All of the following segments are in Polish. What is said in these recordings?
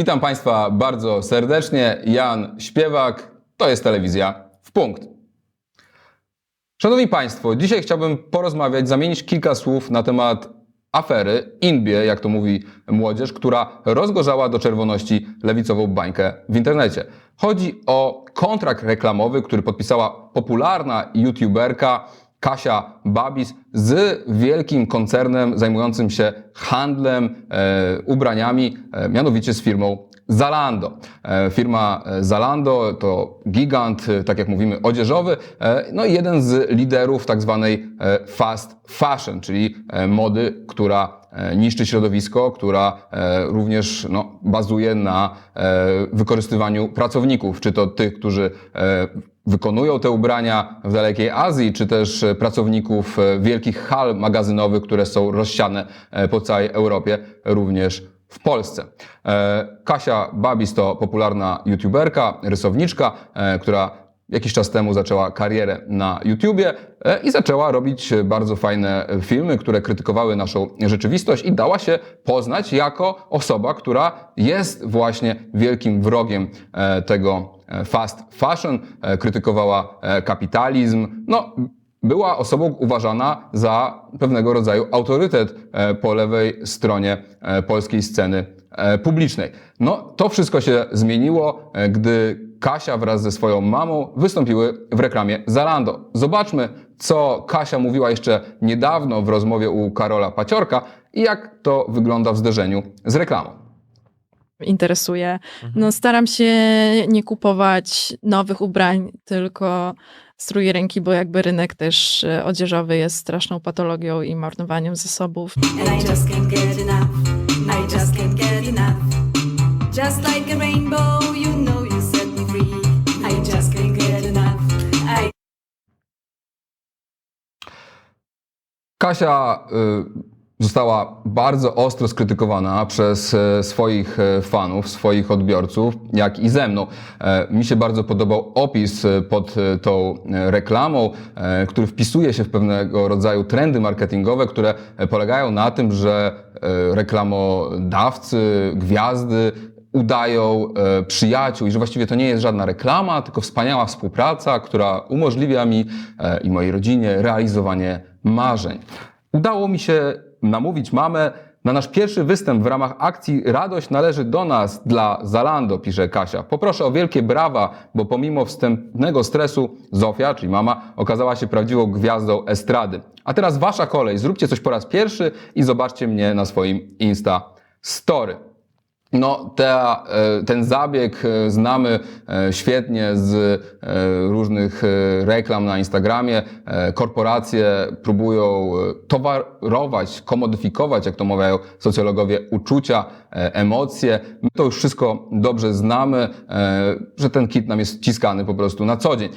Witam Państwa bardzo serdecznie. Jan Śpiewak, to jest telewizja w punkt. Szanowni Państwo, dzisiaj chciałbym porozmawiać, zamienić kilka słów na temat afery, inbie, jak to mówi młodzież, która rozgorzała do czerwoności lewicową bańkę w internecie. Chodzi o kontrakt reklamowy, który podpisała popularna youtuberka Kasia Babis z wielkim koncernem zajmującym się handlem e, ubraniami, e, mianowicie z firmą Zalando. E, Firma e, Zalando to gigant, e, tak jak mówimy, odzieżowy, no i jeden z liderów tak zwanej fast fashion, czyli mody, która niszczy środowisko, która również no, bazuje na wykorzystywaniu pracowników, czy to tych, którzy wykonują te ubrania w dalekiej Azji, czy też e, pracowników e, wielkich hal magazynowych, które są rozsiane e, po całej Europie, również w Polsce. Kasia Babis to popularna youtuberka, rysowniczka, która jakiś czas temu zaczęła karierę na YouTubie i zaczęła robić bardzo fajne filmy, które krytykowały naszą rzeczywistość i dała się poznać jako osoba, która jest właśnie wielkim wrogiem tego fast fashion, e, krytykowała e, kapitalizm. No, była osobą uważana za pewnego rodzaju autorytet e, po lewej stronie e, polskiej sceny e, publicznej. No, to wszystko się zmieniło, e, gdy Kasia wraz ze swoją mamą wystąpiły w reklamie Zalando. Zobaczmy, co Kasia mówiła jeszcze niedawno w rozmowie u Karola Paciorka i jak to wygląda w zderzeniu z reklamą. Interesuje. No, staram się nie kupować nowych ubrań, tylko strój ręki, bo jakby rynek też e, odzieżowy jest straszną patologią i marnowaniem zasobów. Kasia y, została bardzo ostro skrytykowana przez e, swoich e, fanów, swoich odbiorców, jak i ze mną. E, Mi się bardzo podobał opis pod tą reklamą, który wpisuje się w pewnego rodzaju trendy marketingowe, które polegają na tym, że reklamodawcy, gwiazdy udają przyjaciół i że właściwie to nie jest żadna reklama, tylko wspaniała współpraca, która umożliwia mi i mojej rodzinie realizowanie marzeń. Udało mi się namówić mamę na nasz pierwszy występ w ramach akcji Radość należy do nas dla Zalando, pisze Kasia. Poproszę o wielkie brawa, bo pomimo wstępnego stresu Zofia, czyli mama, okazała się prawdziwą gwiazdą estrady. A teraz wasza kolej, zróbcie coś po raz pierwszy i zobaczcie mnie na swoim Insta Story. No, ta, e, ten zabieg e, znamy e, świetnie z różnych reklam na Instagramie. Korporacje próbują towarować, komodyfikować, jak to mawiają socjologowie, uczucia, emocje. My to już wszystko dobrze znamy, że ten kit nam jest wciskany po prostu na co dzień.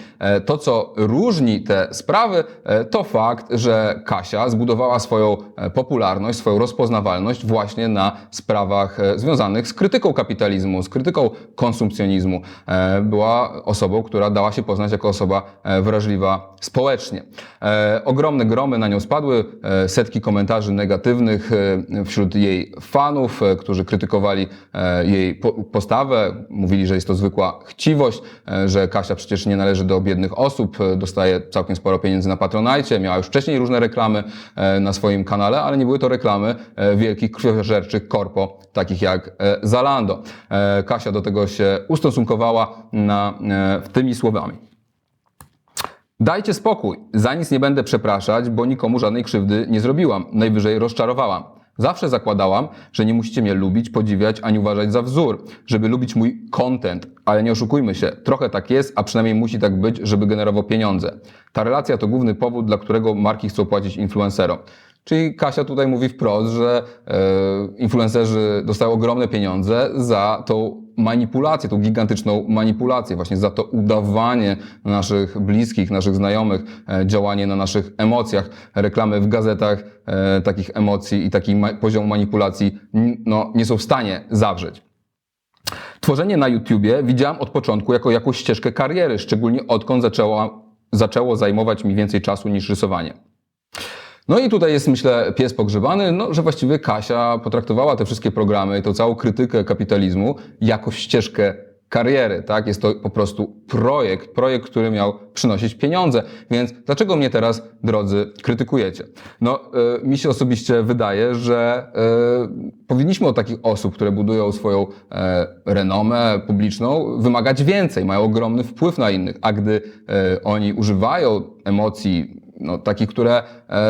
To, co różni te sprawy, to fakt, że Kasia zbudowała swoją popularność, swoją rozpoznawalność właśnie na sprawach e, związanych z krytyką kapitalizmu, z krytyką konsumpcjonizmu. E, Była osobą, która dała się poznać jako osoba e, wrażliwa społecznie. E, Ogromne gromy na nią spadły, setki komentarzy negatywnych wśród jej fanów, którzy krytykowali jej po- postawę, mówili, że jest to zwykła chciwość, że Kasia przecież nie należy do biednych osób, dostaje całkiem sporo pieniędzy na Patronajcie, miała już wcześniej różne reklamy na swoim kanale, ale nie były to reklamy wielkich krwiożerczych korpo, takich jak Zalando. E, Kasia do tego się ustosunkowała na, e, tymi słowami. Dajcie spokój, za nic nie będę przepraszać, bo nikomu żadnej krzywdy nie zrobiłam, najwyżej rozczarowałam. Zawsze zakładałam, że nie musicie mnie lubić, podziwiać ani uważać za wzór, żeby lubić mój content, ale nie oszukujmy się, trochę tak jest, a przynajmniej musi tak być, żeby generował pieniądze. Ta relacja to główny powód, dla którego marki chcą płacić influencerom. Czyli Kasia tutaj mówi wprost, że e, influencerzy dostają ogromne pieniądze za tą manipulację, tą gigantyczną manipulację, właśnie za to udawanie naszych bliskich, naszych znajomych, e, działanie na naszych emocjach, reklamy w gazetach e, takich emocji i taki ma- poziom manipulacji no, nie są w stanie zawrzeć. Tworzenie na YouTubie widziałam od początku jako jakąś ścieżkę kariery, szczególnie odkąd zaczęła, zaczęło zajmować mi więcej czasu niż rysowanie. No i tutaj jest, myślę, pies pogrzebany, no, że właściwie Kasia potraktowała te wszystkie programy tą całą krytykę kapitalizmu jako ścieżkę kariery, tak? Jest to po prostu projekt, projekt, który miał przynosić pieniądze. Więc dlaczego mnie teraz, drodzy, krytykujecie? No, y, mi się osobiście wydaje, że y, powinniśmy od takich osób, które budują swoją e, renomę publiczną, wymagać więcej, mają ogromny wpływ na innych, a gdy e, oni używają emocji, no, takich, które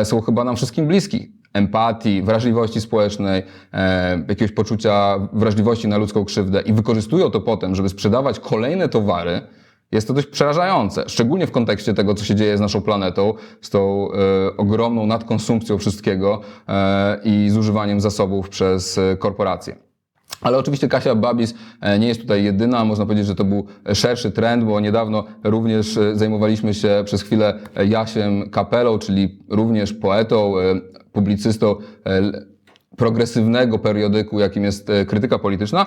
są chyba nam wszystkim bliskie, empatii, wrażliwości społecznej, e, jakiegoś poczucia wrażliwości na ludzką krzywdę i wykorzystują to potem, żeby sprzedawać kolejne towary, jest to dość przerażające. Szczególnie w kontekście tego, co się dzieje z naszą planetą, z tą e, ogromną nadkonsumpcją wszystkiego e, i zużywaniem zasobów przez e, korporacje. Ale oczywiście Kasia Babis e, nie jest tutaj jedyna. Można powiedzieć, że to był szerszy trend, bo niedawno również e, zajmowaliśmy się przez chwilę e, Jasiem Kapelą, czyli również poetą, publicystą progresywnego periodyku, jakim jest krytyka polityczna.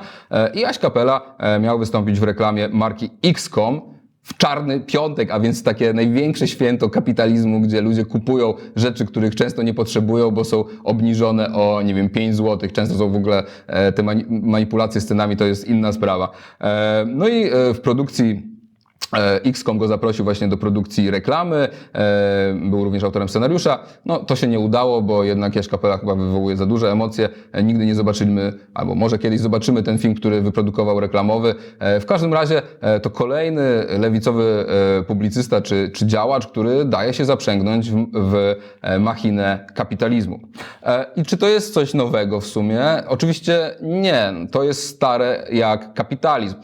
I Jaś Kapela miał wystąpić w reklamie marki XCOM, w czarny piątek, a więc takie największe święto kapitalizmu, gdzie ludzie kupują rzeczy, których często nie potrzebują, bo są obniżone o, nie wiem, 5 zł. Często są w ogóle e, te mani- manipulacje z cenami, to jest inna sprawa. E, no i e, w produkcji XCOM go zaprosił właśnie do produkcji reklamy, e, był również autorem scenariusza. No to się nie udało, bo jednak Jaś Kapela chyba wywołuje za duże emocje. E, Nigdy nie zobaczymy, albo może kiedyś zobaczymy ten film, który wyprodukował reklamowy. E, W każdym razie e, to kolejny lewicowy e, publicysta czy, czy działacz, który daje się zaprzęgnąć w, w e, machinę kapitalizmu. E, I czy to jest coś nowego w sumie? Oczywiście nie. To jest stare jak kapitalizm.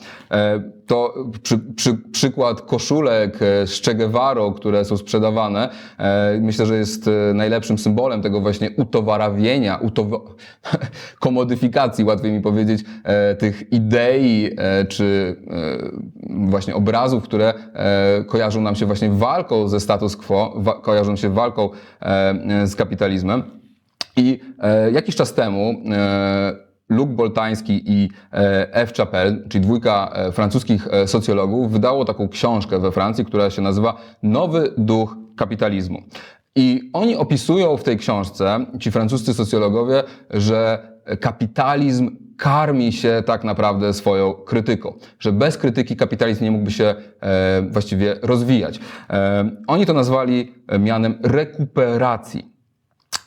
To przy, przy, przykład koszulek e, z Che Guevarą, które są sprzedawane, e, myślę, że jest e, najlepszym symbolem tego właśnie utowarawienia, utowa komodyfikacji, łatwiej mi powiedzieć, tych idei czy właśnie obrazów, które kojarzą nam się właśnie walką ze status quo, kojarzą się walką z kapitalizmem. I jakiś czas temu e, Luc Boltański i e, F. Chappelle, czyli dwójka e, francuskich e, socjologów, wydało taką książkę we Francji, która się nazywa Nowy duch kapitalizmu. I oni opisują w tej książce, ci francuscy socjologowie, że kapitalizm karmi się tak naprawdę swoją krytyką, że bez krytyki kapitalizm nie mógłby się właściwie rozwijać. Oni to nazwali mianem rekuperacji.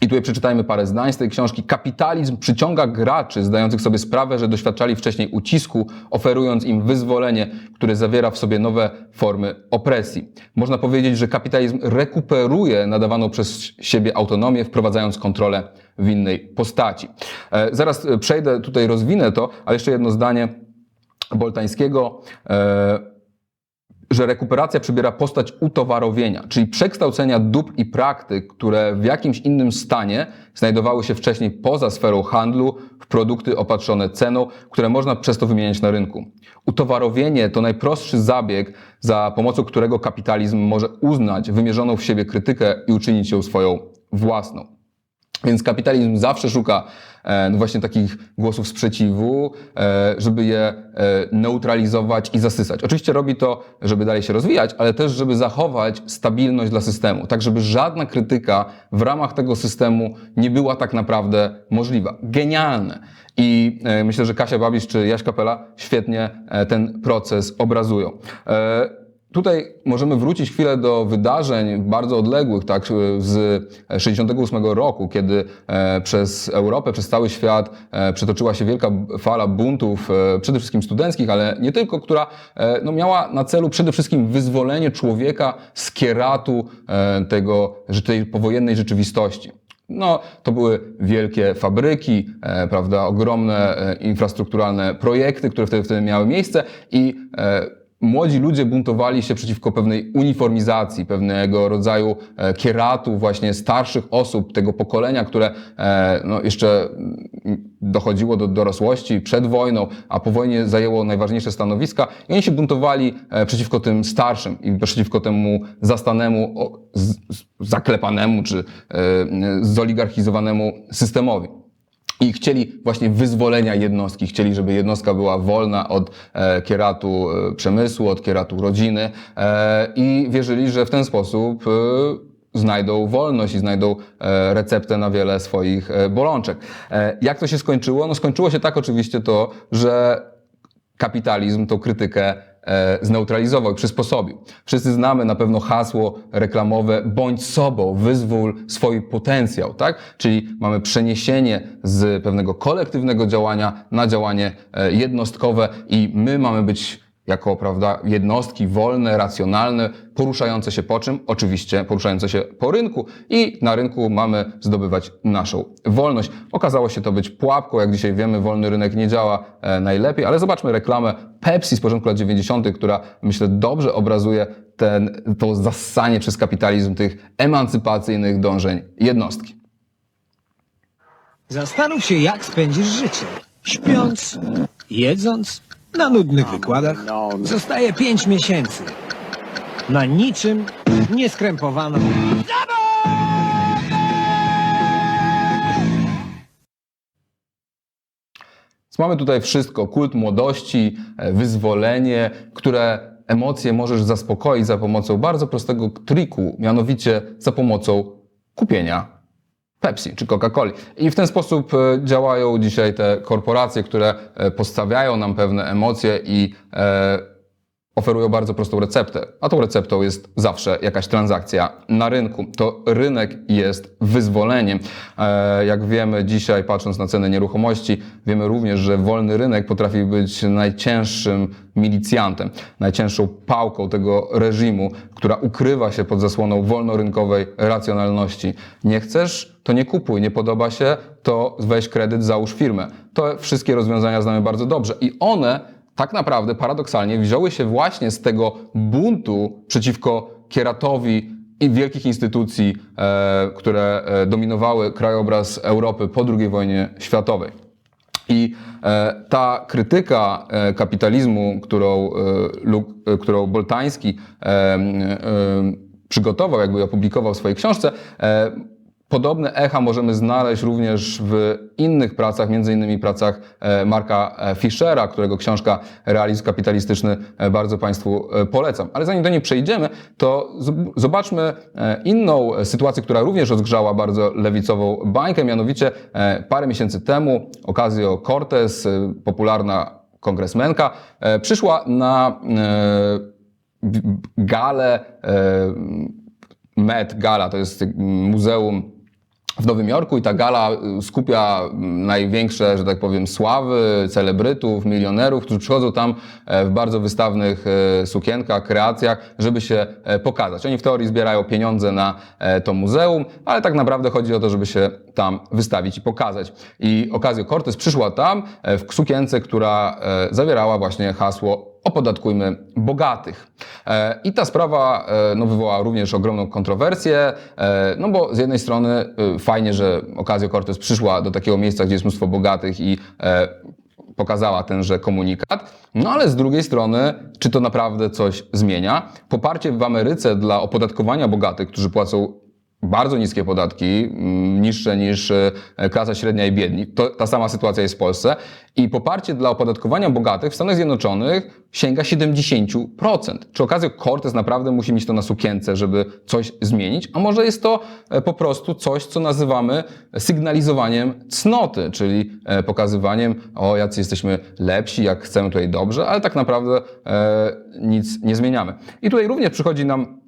Tutaj przeczytajmy parę zdań z tej książki. Kapitalizm przyciąga graczy zdających sobie sprawę, że doświadczali wcześniej ucisku, oferując im wyzwolenie, które zawiera w sobie nowe formy opresji. Można powiedzieć, że kapitalizm rekuperuje nadawaną przez siebie autonomię, wprowadzając kontrolę w innej postaci. E, zaraz e, przejdę, tutaj rozwinę to, ale jeszcze jedno zdanie Boltańskiego. Że rekuperacja przybiera postać utowarowienia, czyli przekształcenia dóbr i praktyk, które w jakimś innym stanie znajdowały się wcześniej poza sferą handlu, w produkty opatrzone ceną, które można przez to wymieniać na rynku. Utowarowienie to najprostszy zabieg, za pomocą którego kapitalizm może uznać wymierzoną w siebie krytykę i uczynić ją swoją własną. Więc kapitalizm zawsze szuka e, no właśnie takich głosów sprzeciwu, e, żeby je e, neutralizować i zasysać. Oczywiście robi to, żeby dalej się rozwijać, ale też, żeby zachować stabilność dla systemu, tak żeby żadna krytyka w ramach tego systemu nie była tak naprawdę możliwa. Genialne. I myślę, że Kasia Babisz czy Jaś Kapela świetnie ten proces obrazują. E, Tutaj możemy wrócić chwilę do wydarzeń bardzo odległych, tak, z 68 roku, kiedy e, przez Europę, przez cały świat e, przetoczyła się wielka fala buntów, e, przede wszystkim studenckich, ale nie tylko, która e, no, miała na celu przede wszystkim wyzwolenie człowieka z kieratu e, tego, tej powojennej rzeczywistości. No, to były wielkie fabryki, e, prawda, ogromne e, infrastrukturalne projekty, które wtedy, wtedy miały miejsce i e, młodzi ludzie buntowali się przeciwko pewnej uniformizacji, pewnego rodzaju e, kieratu właśnie starszych osób tego pokolenia, które e, no, jeszcze dochodziło do dorosłości przed wojną, a po wojnie zajęło najważniejsze stanowiska i oni się buntowali e, przeciwko tym starszym i przeciwko temu zastanemu, zaklepanemu czy zoligarchizowanemu systemowi. I chcieli właśnie wyzwolenia jednostki, chcieli, żeby jednostka była wolna od e, kieratu e, przemysłu, od kieratu rodziny e, i wierzyli, że w ten sposób znajdą wolność i znajdą receptę na wiele swoich bolączek. Jak to się skończyło? No skończyło się tak oczywiście to, że kapitalizm tą krytykę zneutralizował i przysposobił. Wszyscy znamy na pewno hasło reklamowe bądź sobą, wyzwól swój potencjał, tak? Czyli mamy przeniesienie z pewnego kolektywnego działania na działanie e, jednostkowe i my mamy być jako prawda, jednostki wolne, racjonalne, poruszające się po czym? Oczywiście poruszające się po rynku i na rynku mamy zdobywać naszą wolność. Okazało się to być pułapką, jak dzisiaj wiemy, wolny rynek nie działa e, najlepiej, ale zobaczmy reklamę Pepsi z początku lat 90., która myślę dobrze obrazuje ten, to zassanie przez kapitalizm tych emancypacyjnych dążeń jednostki. Zastanów się, jak spędzisz życie. Śpiąc, jedząc, na nudnych wykładach. Zostaje pięć miesięcy. Na niczym nieskrępowaną. Więc mamy tutaj wszystko: kult młodości, e, wyzwolenie, które emocje możesz zaspokoić za pomocą bardzo prostego triku, mianowicie za pomocą kupienia Pepsi czy Coca-Coli. I w ten sposób e, działają dzisiaj te korporacje, które e, postawiają nam pewne emocje i e, oferują bardzo prostą receptę. A tą receptą jest zawsze jakaś transakcja na rynku. To rynek jest wyzwoleniem. E, jak wiemy dzisiaj, patrząc na ceny nieruchomości, wiemy również, że wolny rynek potrafi być najcięższym milicjantem, najcięższą pałką tego reżimu, która ukrywa się pod zasłoną wolnorynkowej racjonalności. Nie chcesz? To nie kupuj. Nie podoba się? To weź kredyt, załóż firmę. To wszystkie rozwiązania znamy bardzo dobrze. I one tak naprawdę paradoksalnie wzięły się właśnie z tego buntu przeciwko kieratowi i wielkich instytucji, e, które e, dominowały krajobraz Europy po II wojnie światowej. I e, ta krytyka kapitalizmu, którą, którą Boltański przygotował, jakby opublikował w swojej książce, Podobne echa możemy znaleźć również w innych pracach, między innymi pracach e, Marka e, Fischera, którego książka Realizm kapitalistyczny e, bardzo Państwu polecam. Ale zanim do niej przejdziemy, to zobaczmy inną sytuację, która również rozgrzała bardzo lewicową bańkę, mianowicie parę miesięcy temu Ocasio-Cortez, e, popularna kongresmenka, przyszła na galę Met Gala, to jest muzeum w Nowym Jorku i ta gala y, skupia mm, największe, że tak powiem, sławy, celebrytów, milionerów, którzy przychodzą tam e, w bardzo wystawnych e, sukienkach, kreacjach, żeby się e, pokazać. Oni w teorii zbierają pieniądze na to muzeum, ale tak naprawdę chodzi o to, żeby się tam wystawić i pokazać. I Ocasio-Cortez przyszła tam w sukience, która zawierała właśnie hasło opodatkujmy bogatych. E, I ta sprawa e, no, wywołała również ogromną kontrowersję, e, no bo z jednej strony fajnie, że Ocasio-Cortez przyszła do takiego miejsca, gdzie jest mnóstwo bogatych i pokazała tenże komunikat, no ale z drugiej strony, czy to naprawdę coś zmienia? Poparcie w Ameryce dla opodatkowania bogatych, którzy płacą bardzo niskie podatki, mm, niższe niż e, klasa średnia i biedni. To, ta sama sytuacja jest w Polsce. I poparcie dla opodatkowania bogatych w Stanach Zjednoczonych sięga 70%. Czy okazją Cortez naprawdę musi mieć to na sukience, żeby coś zmienić? A może jest to e, po prostu coś, co nazywamy sygnalizowaniem cnoty, czyli e, pokazywaniem, o jacy jesteśmy lepsi, jak chcemy tutaj dobrze, ale tak naprawdę e, nic nie zmieniamy. I tutaj również przychodzi nam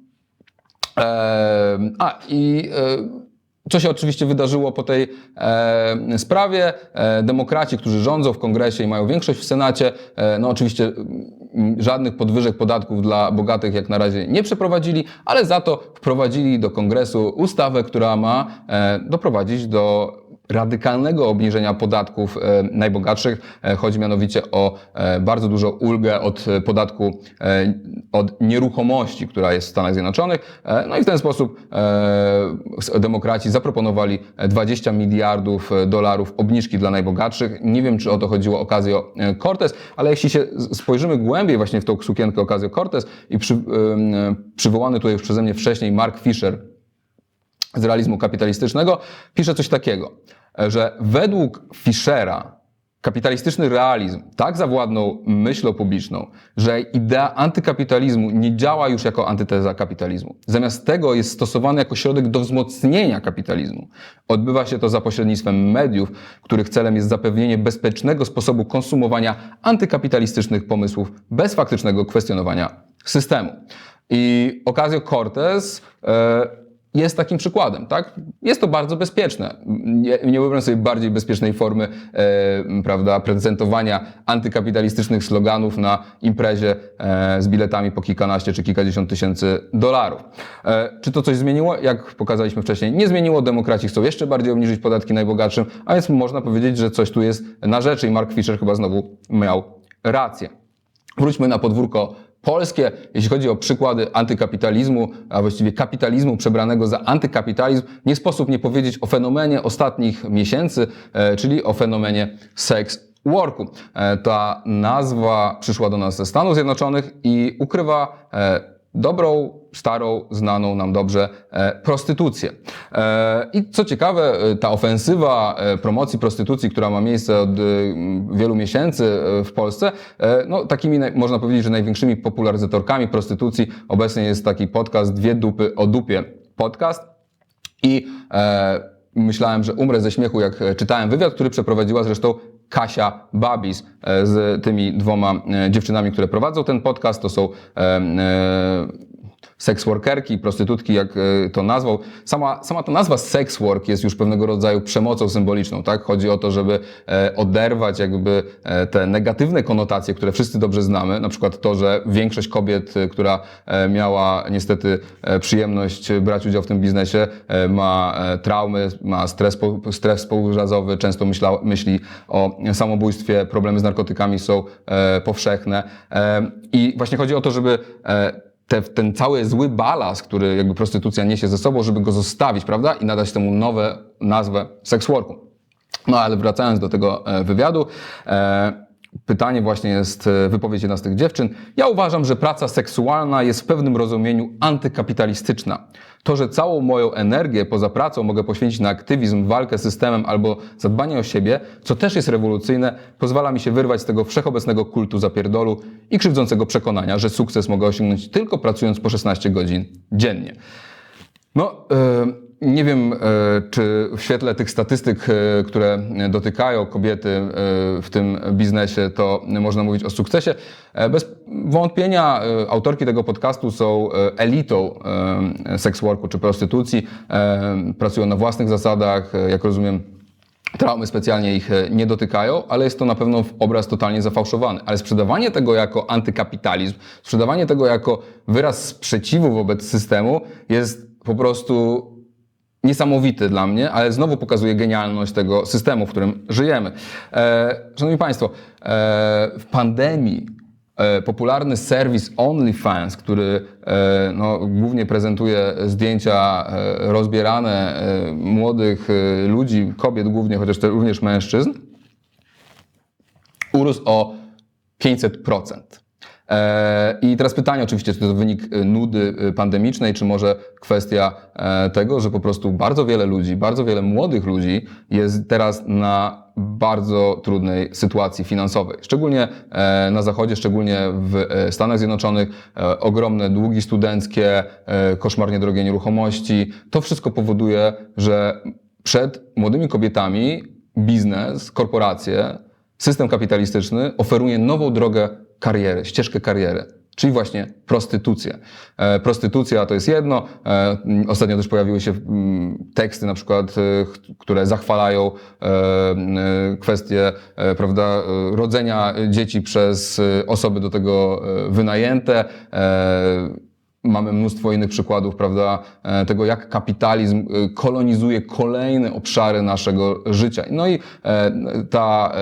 A i e, co się oczywiście wydarzyło po tej e, sprawie? E, demokraci, którzy rządzą w kongresie i mają większość w Senacie, e, no oczywiście mm, żadnych podwyżek podatków dla bogatych jak na razie nie przeprowadzili, ale za to wprowadzili do kongresu ustawę, która ma e, doprowadzić do radykalnego obniżenia podatków e, najbogatszych. E, Chodzi mianowicie o e, bardzo dużą ulgę od podatku od nieruchomości, która jest w Stanach Zjednoczonych. No i w ten sposób demokraci zaproponowali 20 miliardów dolarów obniżki dla najbogatszych. Nie wiem, czy o to chodziło Ocasio Cortez, ale jeśli się spojrzymy głębiej właśnie w tą sukienkę Ocasio Cortez i przy, przywołany tutaj już przeze mnie wcześniej Mark Fisher, z realizmu kapitalistycznego, pisze coś takiego, że według Fischera kapitalistyczny realizm tak zawładnął myślą publiczną, że idea antykapitalizmu nie działa już jako antyteza kapitalizmu. Zamiast tego jest stosowany jako środek do wzmocnienia kapitalizmu. Odbywa się to za pośrednictwem mediów, których celem jest zapewnienie bezpiecznego sposobu konsumowania antykapitalistycznych pomysłów bez faktycznego kwestionowania systemu. I Ocasio-Cortez e, jest takim przykładem, tak? Jest to bardzo bezpieczne. Nie, nie wyobrażam sobie bardziej bezpiecznej formy, e, prawda, prezentowania antykapitalistycznych sloganów na imprezie e, z biletami po kilkanaście czy kilkadziesiąt tysięcy dolarów. E, czy to coś zmieniło? Jak pokazaliśmy wcześniej, nie zmieniło. Demokraci chcą jeszcze bardziej obniżyć podatki najbogatszym, a więc można powiedzieć, że coś tu jest na rzeczy i Mark Fisher chyba znowu miał rację. Wróćmy na podwórko polskie. Jeśli chodzi o przykłady antykapitalizmu, a właściwie kapitalizmu przebranego za antykapitalizm, nie sposób nie powiedzieć o fenomenie ostatnich miesięcy, e, czyli o fenomenie sex worku. E, Ta nazwa przyszła do nas ze Stanów Zjednoczonych i ukrywa e, dobrą, starą, znaną nam dobrze e, prostytucję. E, I co ciekawe, e, ta ofensywa promocji prostytucji, która ma miejsce od wielu miesięcy w Polsce, no takimi można powiedzieć, że największymi popularyzatorkami prostytucji obecnie jest taki podcast Dwie dupy o dupie podcast. I myślałem, że umrę ze śmiechu, jak czytałem wywiad, który przeprowadziła zresztą Kasia Babis e, z tymi dwoma e, dziewczynami, które prowadzą ten podcast. To są e, e, sex workerki, prostytutki, jak e, to nazwał. Sama, sama ta nazwa sex work jest już pewnego rodzaju przemocą symboliczną, tak? Chodzi o to, żeby e, oderwać jakby e, te negatywne konotacje, które wszyscy dobrze znamy, na przykład to, że większość kobiet, która miała niestety przyjemność brać udział w tym biznesie, ma traumy, ma stres, stres pourazowny, często myśla, myśli o samobójstwie, problemy z narkotykami są powszechne. I właśnie chodzi o to, żeby te, ten cały zły balast, który jakby prostytucja niesie ze sobą, żeby go zostawić, prawda? I nadać temu nowe nazwę sex worku. No ale wracając do tego e, wywiadu, e, pytanie właśnie jest e, wypowiedź jedna z tych dziewczyn. Ja uważam, że praca seksualna jest w pewnym rozumieniu antykapitalistyczna. To, że całą moją energię poza pracą mogę poświęcić na aktywizm, walkę z systemem albo zadbanie o siebie, co też jest rewolucyjne, pozwala mi się wyrwać z tego wszechobecnego kultu zapierdolu i krzywdzącego przekonania, że sukces mogę osiągnąć tylko pracując po 16 godzin dziennie. No, e, nie wiem, e, czy w świetle tych statystyk, e, które dotykają kobiety e, w tym biznesie, to można mówić o sukcesie. Bez wątpienia autorki tego podcastu są elitą e, seks worku czy prostytucji. Pracują na własnych zasadach, jak rozumiem, Traumy specjalnie ich nie dotykają, ale jest to na pewno obraz totalnie zafałszowany. Ale sprzedawanie tego jako antykapitalizm, sprzedawanie tego jako wyraz sprzeciwu wobec systemu jest po prostu niesamowity dla mnie, ale znowu pokazuje genialność tego systemu, w którym żyjemy. E, szanowni Państwo, e, w pandemii e, popularny serwis OnlyFans, który e, no, głównie prezentuje zdjęcia e, rozbierane e, młodych e, ludzi, kobiet głównie, chociaż też również mężczyzn, urósł o 500%. E, I teraz pytanie oczywiście, czy to wynik e, nudy e, pandemicznej, czy może kwestia tego, że po prostu bardzo wiele ludzi, bardzo wiele młodych ludzi jest teraz na bardzo trudnej sytuacji finansowej. Szczególnie na Zachodzie, szczególnie w Stanach Zjednoczonych, ogromne długi studenckie, koszmarnie drogie nieruchomości. To wszystko powoduje, że przed młodymi kobietami biznes, korporacje, system kapitalistyczny oferuje nową drogę kariery, ścieżkę kariery, czyli właśnie prostytucję. E, prostytucja to jest jedno. E, m, ostatnio też pojawiły się mm, teksty na przykład, e, które zachwalają e, kwestię prawda, rodzenia dzieci przez osoby do tego wynajęte. Mamy mnóstwo innych przykładów, prawda, e, tego jak kapitalizm e, kolonizuje kolejne obszary naszego życia. No i e, ta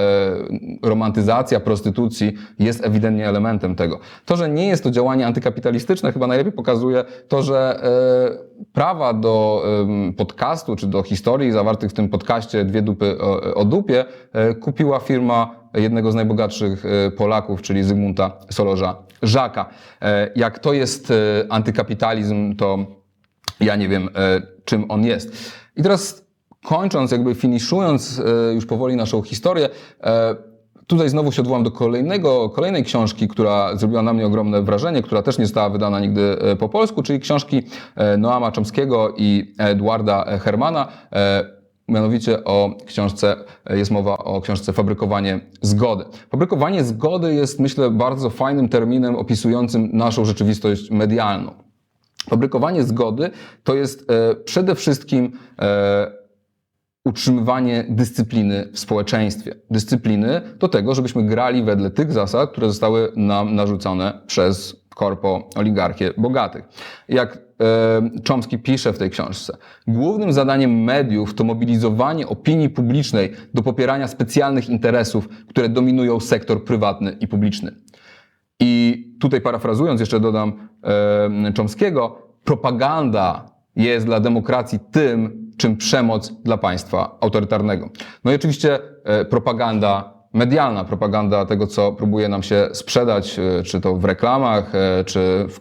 romantyzacja prostytucji jest ewidentnie elementem tego. To, że nie jest to działanie antykapitalistyczne, chyba najlepiej pokazuje to, że prawa do podcastu czy do historii zawartych w tym podcaście Dwie dupy o, dupie kupiła firma jednego z najbogatszych e, Polaków, czyli Zygmunta Solorza Żaka. E, Jak to jest e, antykapitalizm, to ja nie wiem, czym on jest. I teraz kończąc, jakby finiszując już powoli naszą historię, Tutaj znowu się odwołam do kolejnego, kolejnej książki, która zrobiła na mnie ogromne wrażenie, która też nie została wydana nigdy po polsku, czyli książki Noama Chomskiego i Edwarda Hermana. Mianowicie o książce, jest mowa o książce Fabrykowanie Zgody. Fabrykowanie zgody jest, myślę, bardzo fajnym terminem opisującym naszą rzeczywistość medialną. Fabrykowanie zgody to jest e, przede wszystkim e, utrzymywanie dyscypliny w społeczeństwie. Dyscypliny do tego, żebyśmy grali wedle tych zasad, które zostały nam narzucone przez korpo oligarchię bogatych. Jak Chomsky pisze w tej książce, głównym zadaniem mediów to mobilizowanie opinii publicznej do popierania specjalnych interesów, które dominują sektor prywatny i publiczny. I tutaj parafrazując, jeszcze dodam e, Chomskiego, propaganda jest dla demokracji tym, czym przemoc dla państwa autorytarnego. No i oczywiście e, propaganda medialna, propaganda tego, co próbuje nam się sprzedać, e, czy to w reklamach, e, czy w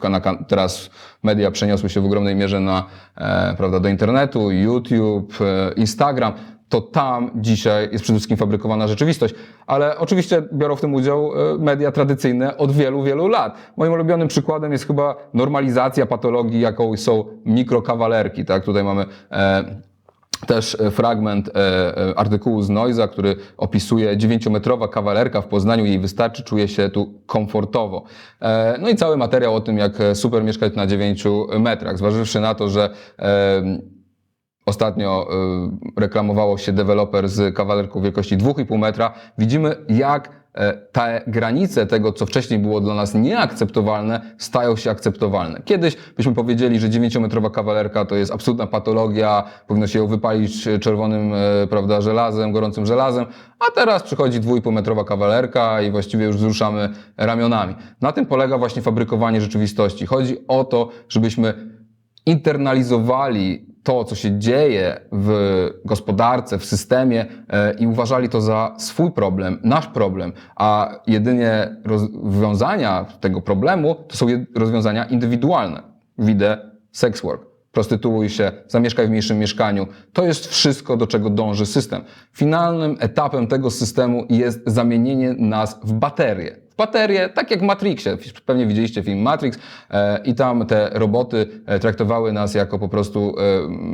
teraz media przeniosły się w ogromnej mierze na, e, prawda, do internetu, YouTube, Instagram to tam dzisiaj jest przede wszystkim fabrykowana rzeczywistość. Ale oczywiście biorą w tym udział media tradycyjne od wielu, wielu lat. Moim ulubionym przykładem jest chyba normalizacja patologii, jaką są mikrokawalerki. Tak? Tutaj mamy też e, fragment e, e, artykułu z Noiza, który opisuje dziewięciometrowa kawalerka w Poznaniu, jej wystarczy, czuje się tu komfortowo. No i cały materiał o tym, jak super mieszkać na 9 metrach, zważywszy na to, że Ostatnio reklamowało się deweloper z kawalerką wielkości 2,5 metra. Widzimy, jak te granice tego, co wcześniej było dla nas nieakceptowalne, stają się akceptowalne. Kiedyś byśmy powiedzieli, że 9-metrowa kawalerka to jest absolutna patologia, powinno się ją wypalić czerwonym e, prawda, żelazem, gorącym żelazem, a teraz przychodzi 2,5-metrowa kawalerka i właściwie już wzruszamy ramionami. Na tym polega właśnie fabrykowanie rzeczywistości. Chodzi o to, żebyśmy internalizowali to, co się dzieje w gospodarce, w systemie e, i uważali to za swój problem, nasz problem, a jedynie rozwiązania tego problemu to są rozwiązania indywidualne. Widzę sex work. Prostytuuj się, zamieszkaj w mniejszym mieszkaniu. To jest wszystko, do czego dąży system. Finalnym etapem tego systemu jest zamienienie nas w baterie. Baterie, tak jak w Matrixie. Pewnie widzieliście film Matrix e, i tam te roboty e, traktowały nas jako po prostu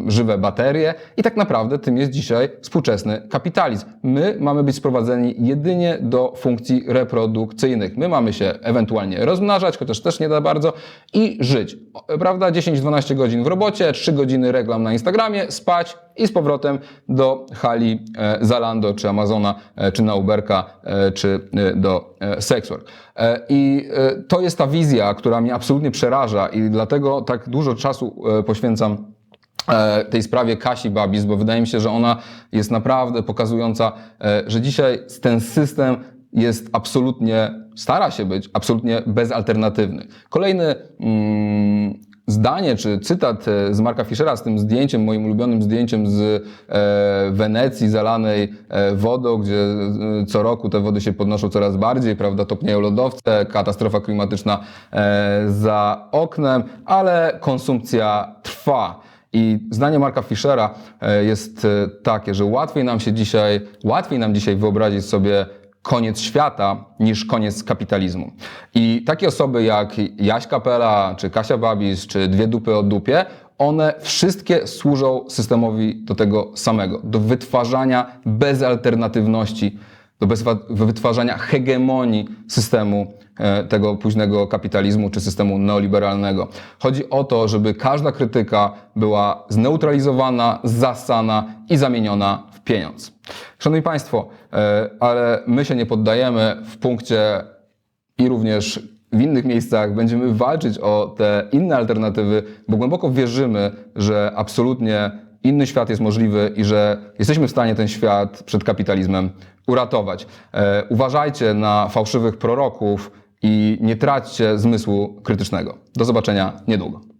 e, żywe baterie i tak naprawdę tym jest dzisiaj współczesny kapitalizm. My mamy być sprowadzeni jedynie do funkcji reprodukcyjnych. My mamy się ewentualnie rozmnażać, chociaż też nie za bardzo i żyć. Prawda? 10-12 godzin w robocie, 3 godziny reklam na Instagramie, spać i z powrotem do hali e, Zalando, czy Amazona, e, czy na Uberka, e, czy do Sexwork. I to jest ta wizja, która mnie absolutnie przeraża i dlatego tak dużo czasu poświęcam tej sprawie Kasi Babis, bo wydaje mi się, że ona jest naprawdę pokazująca, że dzisiaj ten system jest absolutnie, stara się być absolutnie bezalternatywny. Kolejny mm, zdanie czy cytat e, z Marka Fischera z tym zdjęciem, moim ulubionym zdjęciem z e, Wenecji zalanej e, wodą, gdzie co roku te wody się podnoszą coraz bardziej, prawda, topnieją lodowce, katastrofa klimatyczna za oknem, ale konsumpcja trwa. I zdanie Marka Fischera jest takie, że łatwiej nam się dzisiaj, łatwiej nam dzisiaj wyobrazić sobie koniec świata niż koniec kapitalizmu. I takie osoby jak Jaś Kapela, czy Kasia Babis, czy Dwie Dupy o Dupie, one wszystkie służą systemowi do tego samego, do wytwarzania bezalternatywności, do wytwarzania hegemonii systemu e, tego późnego kapitalizmu czy systemu neoliberalnego. Chodzi o to, żeby każda krytyka była zneutralizowana, zasana i zamieniona pieniądz. Szanowni Państwo, e, ale my się nie poddajemy w punkcie i również w innych miejscach będziemy walczyć o te inne alternatywy, bo głęboko wierzymy, że absolutnie inny świat jest możliwy i że jesteśmy w stanie ten świat przed kapitalizmem uratować. E, uważajcie na fałszywych proroków i nie traćcie zmysłu krytycznego. Do zobaczenia niedługo.